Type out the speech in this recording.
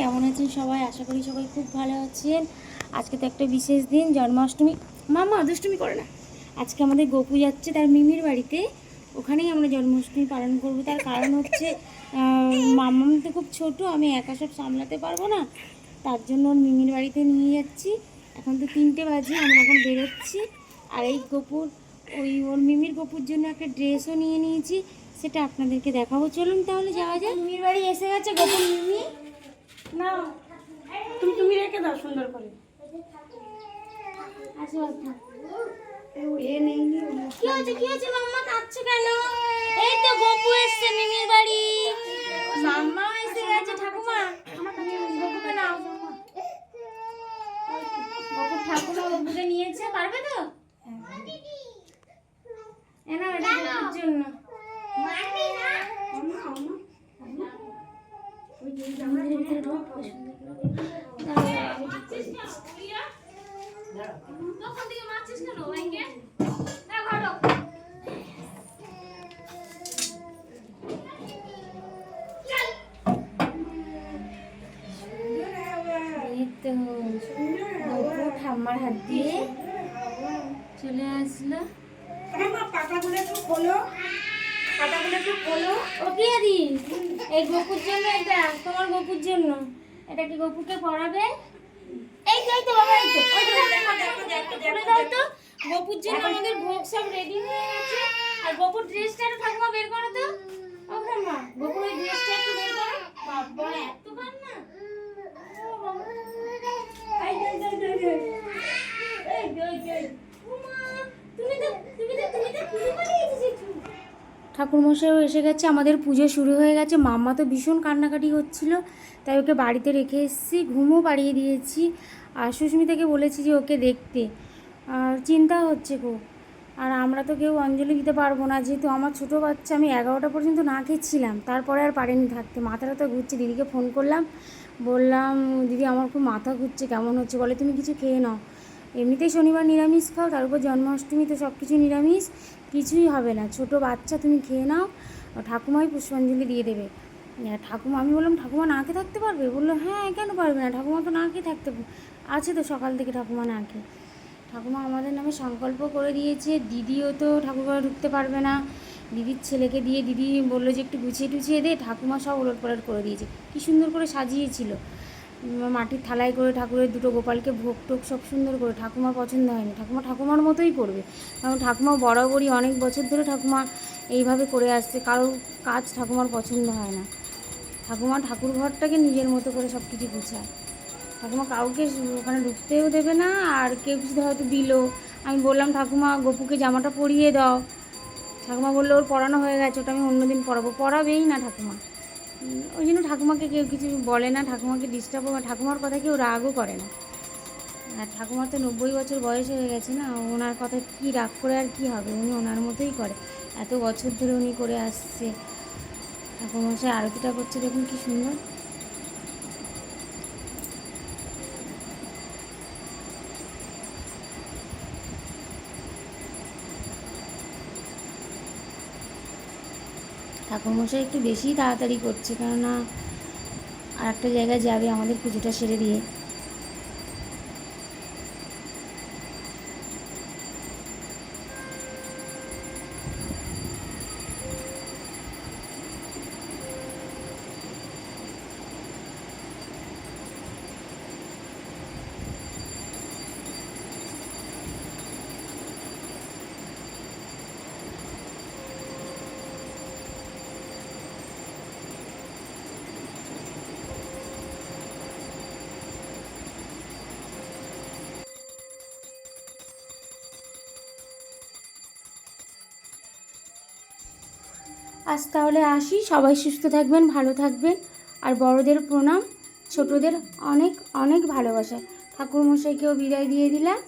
কেমন আছেন সবাই? আশা করি সবাই খুব ভালো আছেন। আজকে তো একটা বিশেষ দিন, জন্মাষ্টমী। মামা দুষ্টুমি করে না। আজকে আমাদের গোপু যাচ্ছে তার মিমির বাড়িতে। ওখানেই আমরা জন্মাষ্টমী পালন করব। তার কারণ হচ্ছে মামাম তো খুব ছোট, আমি একা সব সামলাতে পারব না। তার জন্য ওর মিমির বাড়িতে নিয়ে যাচ্ছি। এখন তো তিনটে বাজে, আমরা এখন বেরোচ্ছি। আর এই গোপুর, ওই ওর মিমির গোপুর জন্য একটা ড্রেসও নিয়ে নিয়েছি। সেটা আপনাদেরকে দেখাবো। চলুন তাহলে যাওয়া যায় মিমির বাড়ি এসে গেছে গোপুর মিমি। না তুমি তুমি রেখে দাও সুন্দর করে। কি হয়েছে কি হয়েছে মাম্মা কাঁদছো কেন? এই তো গপু এসছে মিমির বাড়ি। মাম্মা এসে গেছে ঠাকুমা। গপুকে নাও? গপুর ঠাকুমা গপুকে নিয়েছে পারবে তো? এ এটা জন্য আমাদের ভিতরে ঢোক পছন্দ করে। দাঁড়াও, আমি ঠিক করে দিচ্ছি। এই তো গপু ঠাম্মার হাত দিয়ে চলে আসলো। পাতাগুলো একটু খোলো। পাতাগুলো একটু খোলো। ও কি আদি এই গপুর জন্য এটা, তোমার গপুর জন্য। এটা কি গপুকে পড়াবে? এই তো এই তো বাবা এই তো। ওই দেখো, দেখো, দেখো, খুলে দাও তো গপুর জন্য আমাদের ভোগ সব রেডি হয়ে গেছে। আর গপুর ড্রেসটা ঠাকুমা বের করো তো। ও ঠাকুমা গপুর ওই ড্রেসটা একটু বের করো। বাবা এত কান না। ও বাবা। এই, এই, এই, এই, এই। এই, এই, এই। ওমা, তুমি তো তুমি তো তুমি তো পুজো করে এসেছ। ঠাকুরমশাইও এসে গেছে আমাদের পুজো শুরু হয়ে গেছে। মাম্মা তো ভীষণ কান্নাকাটি হচ্ছিল তাই ওকে বাড়িতে রেখে এসেছি, ঘুমও পাড়িয়ে দিয়েছি। আর সুস্মিতাকে বলেছি যে ওকে দেখতে। আর চিন্তা হচ্ছে খুব আর আমরা তো কেউ অঞ্জলি দিতে পারব না। যেহেতু আমার ছোটো বাচ্চা, আমি এগারোটা পর্যন্ত না খেয়েছিলাম। তারপরে আর পারেনি থাকতে। মাথাটা তো ঘুরছে। দিদিকে ফোন করলাম। বললাম, দিদি, আমার খুব মাথা ঘুরছে। কেমন হচ্ছে? বলে, তুমি কিছু খেয়ে নাও। এমনিতেই শনিবার নিরামিষ খাও, তার উপর জন্মাষ্টমী তো সব কিছু নিরামিষ। কিছুই হবে না। ছোট বাচ্চা, তুমি খেয়ে নাও। ঠাকুমাই পুষ্পাঞ্জলি দিয়ে দেবে। ঠাকুমা, আমি বললাম, ঠাকুমা না খেয়ে থাকতে পারবে? বলল হ্যাঁ কেন পারবে না? ঠাকুমা তো না খেয়ে থাকতে আছে তো, সকাল থেকে ঠাকুমা না খেয়ে। ঠাকুমা আমাদের নামে সংকল্প করে দিয়েছে, দিদিও তো ঠাকুরঘরে ঢুকতে পারবে না। দিদির ছেলেকে দিয়ে দিদি বলল যে, একটু গুছিয়ে টুছিয়ে দে, ঠাকুমা সব ওলট পালট করে দিয়েছে। কী সুন্দর করে সাজিয়েছিল। মাটির থালায় করে ঠাকুরের দুটো গোপালকে ভোগ টোক সব সুন্দর করে, ঠাকুমা পছন্দ হয়নি। ঠাকুমা ঠাকুমার মতোই করবে। কারণ ঠাকুমা বরাবরই অনেক বছর ধরে ঠাকুমা এইভাবে করে আসছে, কারোর কাজ ঠাকুমার পছন্দ হয় না। ঠাকুমা ঠাকুর ঘরটাকে নিজের মতো করে সব কিছু গুছায়। ঠাকুমা কাউকে ওখানে ঢুকতেও দেবে না, আর কেউ কিছু হয়তো দিল। আমি বললাম, ঠাকুমা, গপুকে জামাটা পরিয়ে দাও। ঠাকুমা বলল, ওর পড়ানো হয়ে গেছে, ওটা আমি অন্যদিন পড়াবো। পড়াবেই না ঠাকুমা। ওই জন্য ঠাকুমাকে কেউ কিছু বলে না, ঠাকুমাকে ডিস্টার্ব ঠাকুমার কথা কেউ রাগও করে না। আর ঠাকুমার তো নব্বই বছর বয়স হয়ে গেছে না, ওনার কথা কি রাগ করে আর কি হবে? উনি ওনার মতোই করে। এত বছর ধরে উনি করে আসছে। ঠাকুরমশাই আরতিটা করছে, দেখুন কি সুন্দর। ঠাকুরমশাই একটু বেশিই তাড়াতাড়ি করছে, কেননা আর একটা জায়গায় যাবে আমাদের পুজোটা সেরে দিয়ে। আজ তাহলে আসি। সবাই সুস্থ থাকবেন, ভালো থাকবেন। আর বড়দের প্রণাম, ছোটদের অনেক অনেক ভালোবাসা। ঠাকুরমশাইকেও বিদায় দিয়ে দিলাম।